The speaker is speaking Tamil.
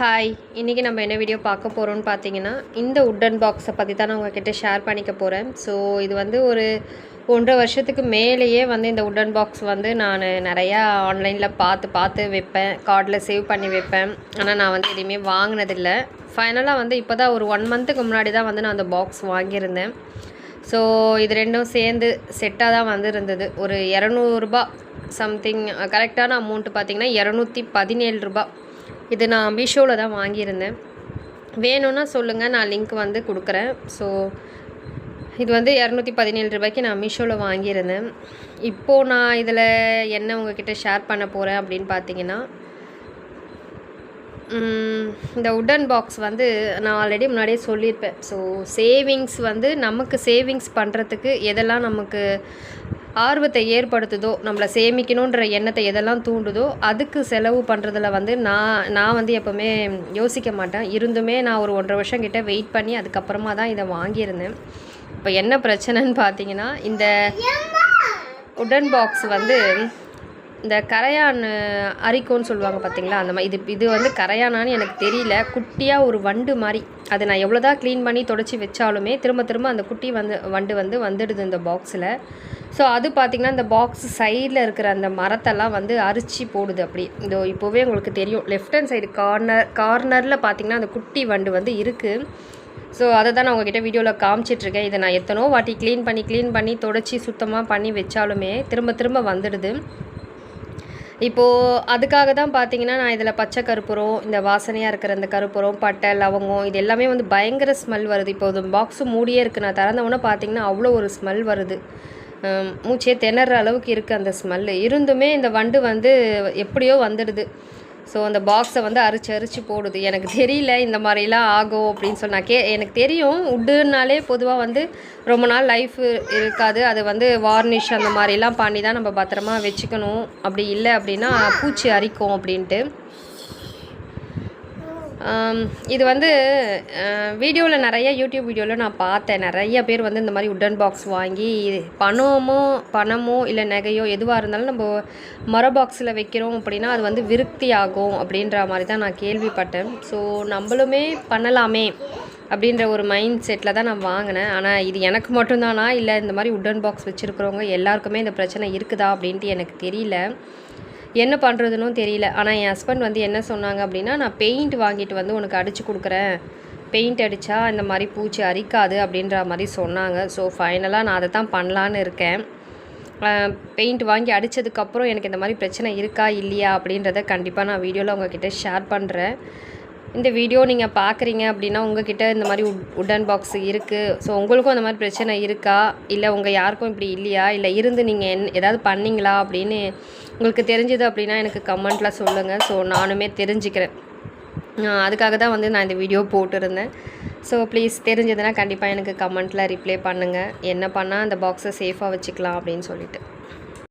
ஹாய் இன்றைக்கி நம்ம என்ன வீடியோ பார்க்க போகிறோம்னு பார்த்தீங்கன்னா இந்த உட்டன் பாக்ஸை பற்றி தான் நான் உங்ககிட்ட ஷேர் பண்ணிக்க போகிறேன் ஸோ இது வந்து ஒரு ஒன்றரை வருஷத்துக்கு மேலேயே வந்து இந்த உட்டன் பாக்ஸ் வந்து நான் நிறையா ஆன்லைனில் பார்த்து பார்த்து வைப்பேன். கார்டில் சேவ் பண்ணி வைப்பேன். ஆனால் நான் வந்து எதுவுமே வாங்கினதில்லை. ஃபைனலாக வந்து இப்போ தான் ஒரு ஒன் மந்த்துக்கு முன்னாடி தான் வந்து நான் அந்த பாக்ஸ் வாங்கியிருந்தேன். ஸோ இது ரெண்டும் சேர்ந்து செட்டாக தான் வந்து இருந்தது. ஒரு இரநூறுபா சம்திங் கரெக்டான அமௌண்ட்டு பார்த்தீங்கன்னா இரநூத்தி பதினேழு ரூபா இது நான் மீஷோவில் தான் வாங்கியிருந்தேன். வேணும்னா சொல்லுங்கள் நான் லிங்க் வந்து கொடுக்குறேன். ஸோ இது வந்து இரநூத்தி பதினேழு ரூபாய்க்கு நான் மீஷோவில் வாங்கியிருந்தேன். இப்போது நான் இதில் என்ன உங்ககிட்ட ஷேர் பண்ண போகிறேன் அப்படின்னு பார்த்தீங்கன்னா இந்த உட்டன் பாக்ஸ் வந்து நான் ஆல்ரெடி முன்னாடியே சொல்லியிருப்பேன். ஸோ சேவிங்ஸ் வந்து நமக்கு சேவிங்ஸ் பண்ணுறதுக்கு எதெல்லாம் நமக்கு ஆர்வத்தை ஏற்படுத்துதோ நம்மளை சேமிக்கணுன்ற எண்ணத்தை எதெல்லாம் தூண்டுதோ அதுக்கு செலவு பண்ணுறதுல வந்து நான் நான் வந்து எப்போவுமே யோசிக்க மாட்டேன். இருந்துமே நான் ஒரு ஒன்றரை வருஷம் கிட்ட வெயிட் பண்ணி அதுக்கப்புறமா தான் இதை வாங்கியிருந்தேன். இப்போ என்ன பிரச்சனைன்னு பார்த்தீங்கன்னா இந்த உடன் பாக்ஸ் வந்து இந்த கரையான் அரிக்கோன்னு சொல்லுவாங்க பார்த்தீங்களா? அந்த மாதிரி இது இது வந்து கரையானான்னு எனக்கு தெரியல. குட்டியாக ஒரு வண்டு மாதிரி அதை நான் எவ்வளோ தான் க்ளீன் பண்ணி தொடச்சி வச்சாலுமே திரும்ப திரும்ப அந்த குட்டி வந்து வண்டு வந்து வந்துடுது இந்த பாக்ஸில் ஸோ அது பார்த்திங்கன்னா இந்த பாக்ஸ் சைடில் இருக்கிற அந்த மரத்தெல்லாம் வந்து அரிச்சு போடுது அப்படி. இந்த இப்போவே உங்களுக்கு தெரியும். லெஃப்ட் ஹேண்ட் சைடு கார்னர் கார்னரில் பார்த்திங்கன்னா அந்த குட்டி வண்டு வந்து இருக்குது ஸோ அதை தான் நான் உங்ககிட்ட வீடியோவில் காமிச்சிட்ருக்கேன் இதை நான் எத்தனோ வாட்டி க்ளீன் பண்ணி க்ளீன் பண்ணி தொடச்சி சுத்தமாக பண்ணி வச்சாலுமே திரும்ப திரும்ப வந்துடுது. இப்போது அதுக்காக தான் பார்த்தீங்கன்னா நான் இதில் பச்சை கருப்புரம் இந்த வாசனையாக இருக்கிற இந்த கருப்புரம் பட்டை லவங்கம் இது எல்லாமே வந்து பயங்கர ஸ்மெல் வருது. இப்போ இது பாக்ஸு மூடியே இருக்குது நான் திறந்தவொன்னே பார்த்தீங்கன்னா அவ்வளோ ஒரு ஸ்மெல் வருது. மூச்சே திணற அளவுக்கு இருக்குது அந்த ஸ்மெல்லு இருந்துமே இந்த வண்டு வந்து எப்படியோ வந்துடுது. ஸோ அந்த பாக்ஸை வந்து அரிச்சு அரிச்சு போடுது. எனக்கு தெரியல இந்த மாதிரிலாம் ஆகும் அப்படின்னு சொன்னால் கே எனக்கு தெரியும். உட்டுனாலே பொதுவாக வந்து ரொம்ப நாள் லைஃப் இருக்காது. அது வந்து வார்னிஷ் அந்த மாதிரிலாம் பண்ணி தான் நம்ம பத்திரமா வச்சுக்கணும். அப்படி இல்லை அப்படின்னா பூச்சி அரிக்கும் அப்படின்ட்டு. இது வந்து வீடியோவில் நிறைய யூடியூப் வீடியோவில் நான் பார்த்தேன். நிறைய பேர் வந்து இந்த மாதிரி உட்டன் பாக்ஸ் வாங்கி பணமோ பணமோ இல்லை நகையோ எதுவாக இருந்தாலும் நம்ம மர பாக்ஸில் வைக்கிறோம் அப்படின்னா அது வந்து விருத்தி ஆகும் அப்படின்ற மாதிரி தான் நான் கேள்விப்பட்டேன். ஸோ நம்மளுமே பண்ணலாமே அப்படின்ற ஒரு மைண்ட் செட்டில் தான் நான் வாங்கினேன். ஆனால் இது எனக்கு மட்டும்தானா? இல்லை இந்த மாதிரி உட்டன் பாக்ஸ் வச்சுருக்கிறவங்க எல்லாருக்குமே இந்த பிரச்சனை இருக்குதா அப்படின்ட்டு எனக்கு தெரியல. என்ன பண்ணுறதுன்னு தெரியல. ஆனால் என் ஹஸ்பண்ட் வந்து என்ன சொன்னாங்க அப்படின்னா நான் பெயிண்ட் வாங்கிட்டு வந்து உனக்கு அடித்து கொடுக்குறேன். பெயிண்ட் அடித்தா இந்த மாதிரி பூச்சி அரிக்காது அப்படின்ற மாதிரி சொன்னாங்க. ஸோ ஃபைனலாக நான் அதை தான் பண்ணலான்னு இருக்கேன். பெயிண்ட் வாங்கி அடித்ததுக்கப்புறம் எனக்கு இந்த மாதிரி பிரச்சனை இருக்கா இல்லையா அப்படின்றத கண்டிப்பாக நான் வீடியோவில் உங்ககிட்ட ஷேர் பண்ணுறேன் இந்த வீடியோ நீங்கள் பார்க்குறீங்க அப்படின்னா உங்ககிட்ட இந்த மாதிரி உட் உட்டன் பாக்ஸ் இருக்குது ஸோ உங்களுக்கும் அந்த மாதிரி பிரச்சனை இருக்கா? இல்லை உங்கள் யாருக்கும் இப்படி இல்லையா? இல்லை இருந்து நீங்கள் என் ஏதாவது பண்ணீங்களா அப்படின்னு உங்களுக்கு தெரிஞ்சது அப்படின்னா எனக்கு கமெண்ட்டில் சொல்லுங்கள் ஸோ நானுமே தெரிஞ்சுக்கிறேன். அதுக்காக தான் வந்து நான் இந்த வீடியோ போட்டிருந்தேன். ஸோ ப்ளீஸ் தெரிஞ்சதுன்னா கண்டிப்பாக எனக்கு கமெண்ட்டில் ரிப்ளை பண்ணுங்கள் என்ன பண்ணால் அந்த பாக்ஸை சேஃபாக வச்சுக்கலாம் அப்படின்னு சொல்லிட்டு.